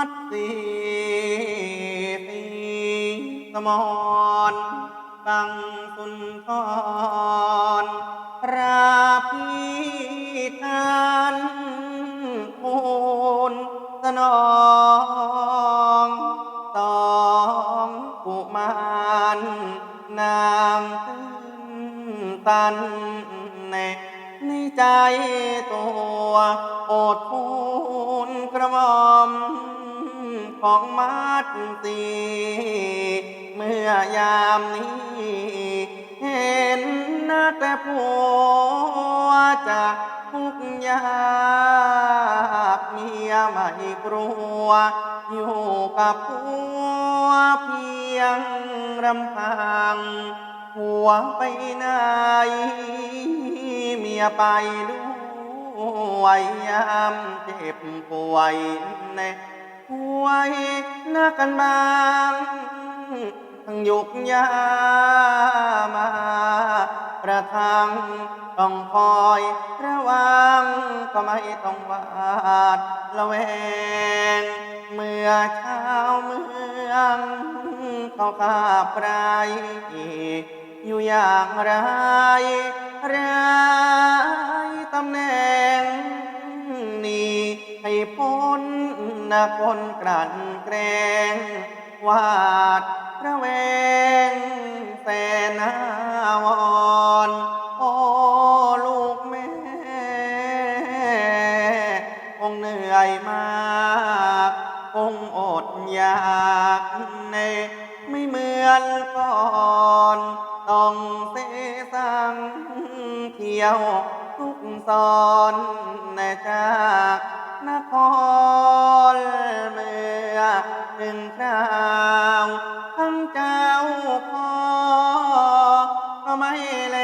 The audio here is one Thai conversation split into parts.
มัดสีสีสมอนกังสุนทรราพีทานทูลสนองสองกุมารนางตื้นตันในในใจตัว โอดทูลกระหม่อม ของมัดสีเมื่อยามนี้ เห็นหน้าแต่ผัวจะทุกยากเมียไม่กลัว อยู่กับผัวเพียงรำพัง หัวไปไหนเมียไปด้วยยามเจ็บป่วยใน ป่วยนักกันบางทั้งยุกยามาประทังต้องคอยระวังก็ไม่ต้องวาดระแวง เมื่อเช้าเมืองเขาข้าบไรอยู่อย่างไรไรตำแหน่งนี่ให้ พ้นนะคนกลั่นแกล้งวาดระแวงแสนาวอนโอ้ลูกแม่คงเหนื่อยมากคงอดอยากในไม่เหมือนก่อนต้องเสสังเที่ยวทุกซอนในจาก นครเมื่อถึงคราวทั้งเจ้าพ่อไม่แล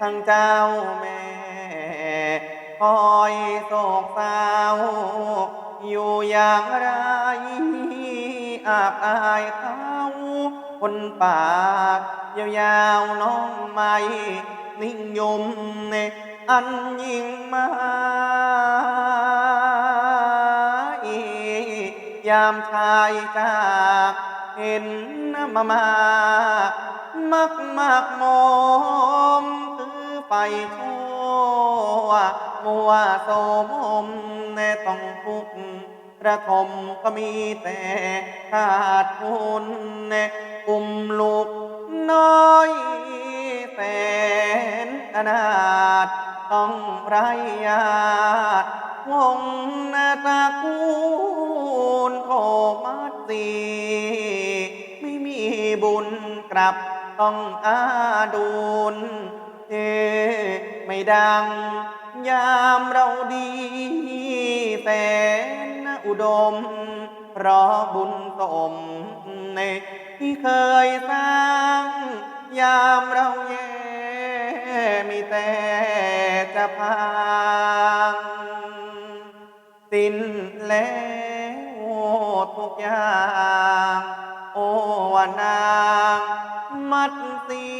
ทั้งเจ้าแม่คอยโศกเศร้าอยู่อย่างไรอาบอายเขาคนปากยาวๆน้องไม่ นิ่งยมในอันยิ่งไมายามชายจากเห็นมามา มักมากมอมคือไฟชั่วมัวโสมมแน่ต้องทุกข์ระทมก็มีแต่ขาดทุนแน่อุ้มลูกน้อยแส นอนาถต้องไรญาติวงนาตาคูณโทมัดสีไม่มีบุญกลับต้องอาดูนเทไม่ดัง ยามเราดีแสนอุดมเพราะบุญสมในที่เคยสร้าง ยามเราแย่ แต่จะพังสิ้นแล้วทุกอย่าง โอวานางมัดสี